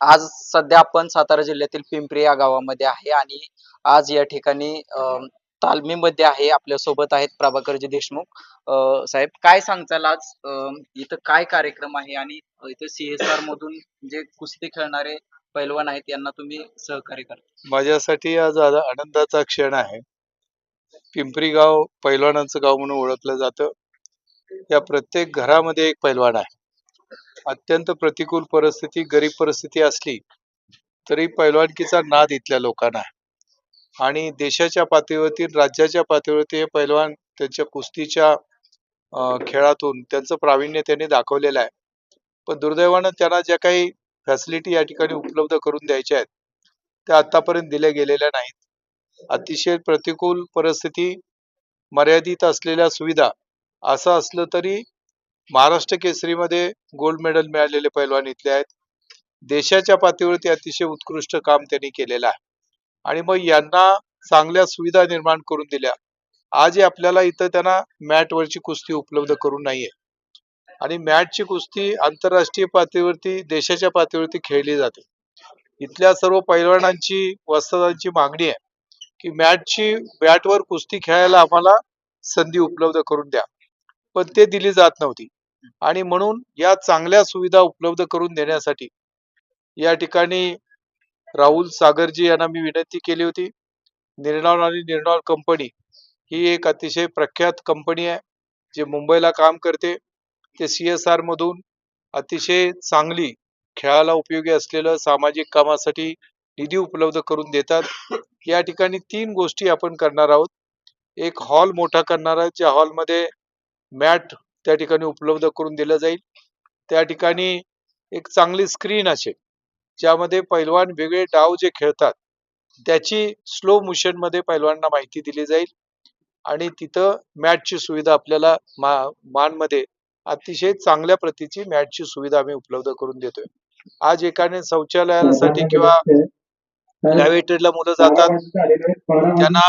आज सध्या आपण सातारा जिल्ह्यातील पिंपरी या गावामध्ये आहे आणि आज या ठिकाणी तालमीमध्ये आहे आपल्यासोबत आहेत प्रभाकरजी देशमुख. अं, साहेब काय सांगताल आज? इथं काय कार्यक्रम आहे आणि इथं सीएसआर मधून जे कुस्ती खेळणारे पैलवान आहेत यांना तुम्ही सहकार्य करता? माझ्यासाठी आज आनंदाचा क्षण आहे. पिंपरी गाव पैलवानांचं गाव म्हणून ओळखलं जातं. या प्रत्येक घरामध्ये एक पैलवान आहे. अत्यंत प्रतिकूल परिस्थिती गरीब परिस्थिती असली तरी पैलवानकीचा नाद इथल्या लोकांना आहे. आणि देशाच्या पातळीवरती राज्याच्या पातळीवरती हे पैलवान त्यांच्या कुस्तीच्या खेळातून त्यांचं प्रावीण्य त्यांनी दाखवलेलं आहे. पण दुर्दैवानं त्यांना ज्या काही फॅसिलिटी या ठिकाणी उपलब्ध करून द्यायच्या आहेत त्या आतापर्यंत दिल्या गेलेल्या नाहीत. अतिशय प्रतिकूल परिस्थिती मर्यादित असलेल्या सुविधा असं असलं तरी महाराष्ट्र केसरीमध्ये गोल्ड मेडल मिळालेले पैलवान इथले आहेत. देशाच्या पातळीवरती अतिशय उत्कृष्ट काम त्यांनी केलेलं आहे. आणि मग यांना चांगल्या सुविधा निर्माण करून दिल्या. आज आपल्याला इथं त्यांना मॅटवरची कुस्ती उपलब्ध करून नाहीये. आणि मॅटची कुस्ती आंतरराष्ट्रीय पातळीवरती देशाच्या पातळीवरती खेळली जाते. इथल्या सर्व पैलवानांची वस्तादांची मागणी आहे की मॅटची बॅटवर कुस्ती खेळायला आम्हाला संधी उपलब्ध करून द्या. पण ते दिली जात नव्हती. आणि म्हणून या चांगल्या सुविधा उपलब्ध करून देण्यासाठी या ठिकाणी राहुल सागरजी यांना मी विनंती केली होती. निर्णॉल आणि निर्णॉल कंपनी ही एक अतिशय प्रख्यात कंपनी आहे जे मुंबईला काम करते. ते सी एस आरमधून अतिशय चांगली खेळाला उपयोगी असलेलं सामाजिक कामासाठी निधी उपलब्ध करून देतात. या ठिकाणी तीन गोष्टी आपण करणार आहोत. एक हॉल मोठा करणार आहे ज्या हॉलमध्ये मॅट त्या ठिकाणी उपलब्ध करून दिलं जाईल. त्या ठिकाणी एक चांगली स्क्रीन असेल ज्यामध्ये पैलवान वेगळे डाव जे खेळतात त्याची स्लो मोशनमध्ये पैलवानांना माहिती दिली जाईल. आणि तिथं मॅटची सुविधा आपल्याला मा मानमध्ये अतिशय चांगल्या प्रतीची मॅटची सुविधा आम्ही उपलब्ध करून देतोय. आज एकाने शौचालयासाठी किंवा लॅबोरेटरीला मुलं जातात त्यांना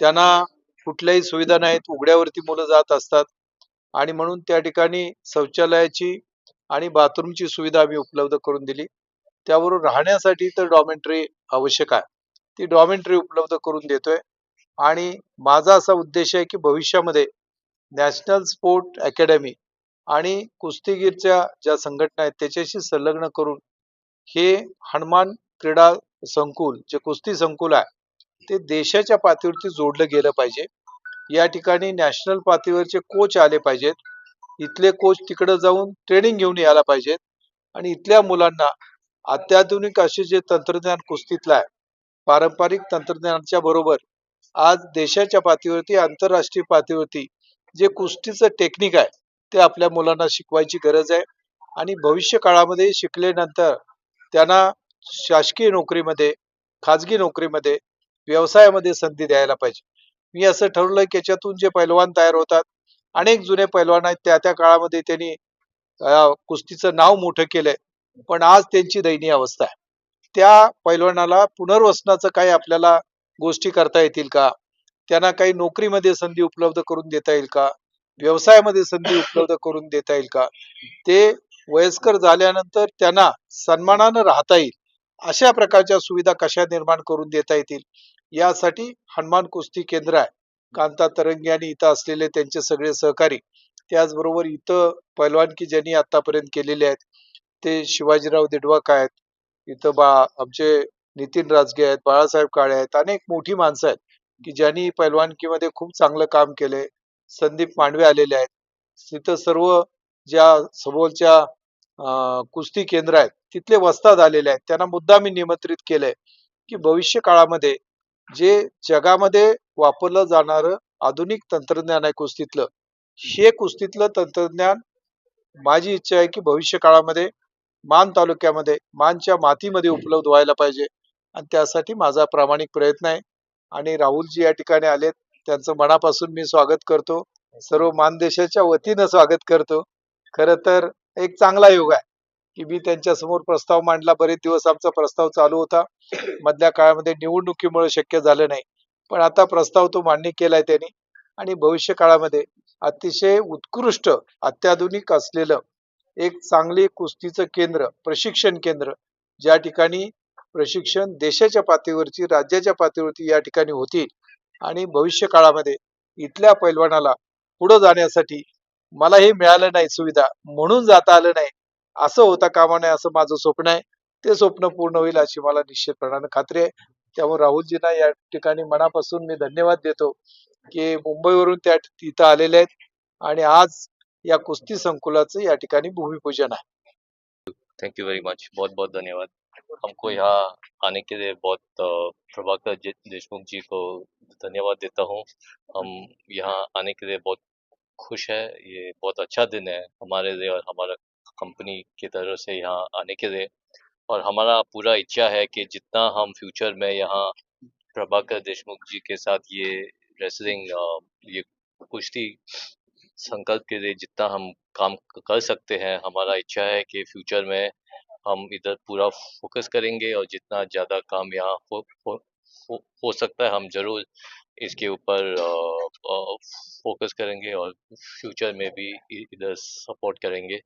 त्यांना कुठल्याही सुविधा नाहीत उघड्यावरती मुलं जात असतात. आणि म्हणून त्या ठिकाणी शौचालयाची आणि बाथरूमची सुविधा आम्ही उपलब्ध करून दिली. त्यावरून राहण्यासाठी तर डॉमेंट्री आवश्यक आहे. ती डॉमेंट्री उपलब्ध करून देतोय. आणि माझा असा उद्देश आहे की भविष्यामध्ये नॅशनल स्पोर्ट अकॅडमी आणि कुस्तीगीरच्या ज्या संघटना आहेत त्याच्याशी संलग्न करून हे हनुमान क्रीडा संकुल जे कुस्ती संकुल आहे ते देशाच्या पातळीवरती जोडलं गेलं पाहिजे. या ठिकाणी नॅशनल पातळीवरचे कोच आले पाहिजेत. इथले कोच तिकडे जाऊन ट्रेनिंग घेऊन यायला पाहिजेत. आणि इथल्या मुलांना अत्याधुनिक असे जे तंत्रज्ञान कुस्तीतलं आहे पारंपरिक तंत्रज्ञानाच्या बरोबर आज देशाच्या पातळीवरती आंतरराष्ट्रीय पातळीवरती जे कुस्तीचं टेक्निक आहे ते आपल्या मुलांना शिकवायची गरज आहे. आणि भविष्य काळामध्ये शिकल्यानंतर त्यांना शासकीय नोकरीमध्ये खाजगी नोकरीमध्ये व्यवसायामध्ये संधी द्यायला पाहिजे. मी असं ठरवलंय की याच्यातून जे पैलवान तयार होतात अनेक जुने पैलवान आहेत त्या त्या काळामध्ये त्यांनी कुस्तीचं नाव मोठं केलंय पण आज त्यांची दयनीय अवस्था आहे. त्या पैलवानाला पुनर्वसनाचं काही आपल्याला गोष्टी करता येतील का? त्यांना काही नोकरीमध्ये संधी उपलब्ध करून देता येईल का? व्यवसायामध्ये संधी उपलब्ध करून देता येईल का? ते वयस्कर झाल्यानंतर त्यांना सन्मानानं राहता येईल. अशा प्रकारच्या सुविधा कशा निर्माण करून देता येतील? यासाठी हनुमान कुस्ती केंद्र आहे. कांता तरंगी आणि इथं असलेले त्यांचे सगळे सहकारी त्याचबरोबर इथं पैलवानकी ज्यांनी आतापर्यंत केलेले आहेत ते शिवाजीराव दिडवाक आहेत. इथं बा आमचे नितीन राजगे आहेत बाळासाहेब काळे आहेत अनेक मोठी माणसं आहेत की ज्यांनी पैलवानकीमध्ये खूप चांगलं काम केले. संदीप मांडवे आलेले आहेत. तिथं सर्व ज्या सभोवलच्या अं, कुस्ती केंद्र आहेत तिथले वस्ताद आलेले आहेत. त्यांना मुद्दा मी निमंत्रित केलंय की भविष्य काळामध्ये जे जगामध्ये वापरलं जाणारं आधुनिक तंत्रज्ञान आहे कुस्तीतलं. हे कुस्तीतलं तंत्रज्ञान माझी इच्छा आहे की भविष्य काळामध्ये मान तालुक्यामध्ये मानच्या मातीमध्ये उपलब्ध व्हायला पाहिजे. आणि त्यासाठी माझा प्रामाणिक प्रयत्न आहे. आणि राहुलजी या ठिकाणी आलेत. त्यांचं मनापासून मी स्वागत करतो. सर्व मानदेशाच्या वतीनं स्वागत करतो. खरं तर एक चांगला योग आहे. की मी त्यांच्यासमोर प्रस्ताव मांडला. बरेच दिवस आमचा प्रस्ताव चालू होता. मधल्या काळामध्ये निवडणुकीमुळे शक्य झालं नाही. पण आता प्रस्ताव तो मान्य केलाय त्यांनी. आणि भविष्य काळामध्ये अतिशय उत्कृष्ट अत्याधुनिक असलेलं एक चांगली कुस्तीचं केंद्र प्रशिक्षण केंद्र ज्या ठिकाणी प्रशिक्षण देशाच्या पातळीवरची राज्याच्या पातळीवरती या ठिकाणी होतील. आणि भविष्य काळामध्ये इथल्या पैलवानाला पुढे जाण्यासाठी मला हे मिळालं नाही सुविधा. म्हणून जाता आलं नाही. असं होता कामा नये असं माझं स्वप्न आहे. ते स्वप्न पूर्ण होईल अशी मला निश्चितपणानं खात्री आहे. त्यामुळे राहुलजींना या ठिकाणी मनापासून मी धन्यवाद देतो की मुंबईवरून त्या तिथं आलेले आहेत आणि आज या कुस्ती संकुलाचं या ठिकाणी भूमिपूजन आहे. थँक्यू यू वेरी मच बहुत बहुत धन्यवाद. हमको यहाँ आने के लिए बहुत प्रभाकर देशमुख जी को धन्यवाद देता हूँ। हम यहाँ आने के लिए बहुत खुश है। ये बहुत अच्छा दिन है हमारे लिए और हमारा कंपनी की तरफ़ से यहाँ आने के लिए। और हमारा पूरा इच्छा है कि जितना हम फ्यूचर में यहाँ प्रभाकर देशमुख जी के साथ ये रेसलिंग ये कुश्ती संकल्प के लिए जितना हम काम कर सकते हैं, हमारा इच्छा है कि फ्यूचर में हम इधर पूरा फोकस करेंगे और जितना ज़्यादा काम यहाँ हो, हो सकता है हम ज़रूर इसके ऊपर फोकस करेंगे और फ्यूचर में भी इ- इधर सपोर्ट करेंगे।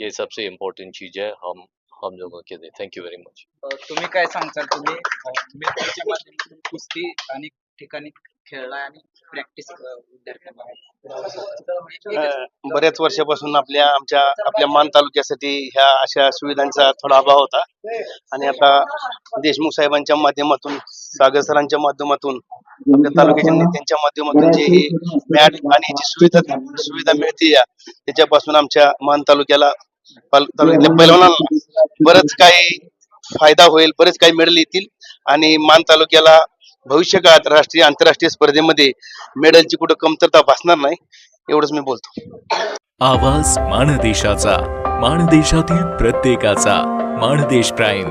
ये सबसे इम्पोर्टेंट चीज़ है हम हम लोगों के लिए। Thank you very much uh, तुम्ही काय सांगताल तुम्ही? अ, मिलिटरीच्या माध्यमातून कुस्ती अनेक ठिकाणी खेळलाय आणि प्रॅक्टिस विद्यार्थ्यांना अ, बऱ्याच वर्षापासून आपल्या आमच्या आपल्या मान तालुक्यासाठी ह्या अशा सुविधांचा थोडा अभाव होता. आणि आता देशमुख साहेबांच्या माध्यमातून सागर सरांच्या माध्यमातून आपल्या तालुक्याच्या नेत्यांच्या माध्यमातून जे हे मॅट आणि जी सुविधा सुविधा मिळते या त्याच्यापासून आमच्या मान तालुक्याला तालुक्यातल्या पैलवानांना बरंच काही फायदा होईल बरेच काही मेडल येतील आणि मान तालुक्याला भविष्य काळात राष्ट्रीय आंतरराष्ट्रीय स्पर्धेमध्ये मेडलची कुठं कमतरता भासणार नाही एवढंच मी बोलतो. आवाज माणदेशाचा माणदेशातील प्रत्येकाचा माणदेश प्राईम.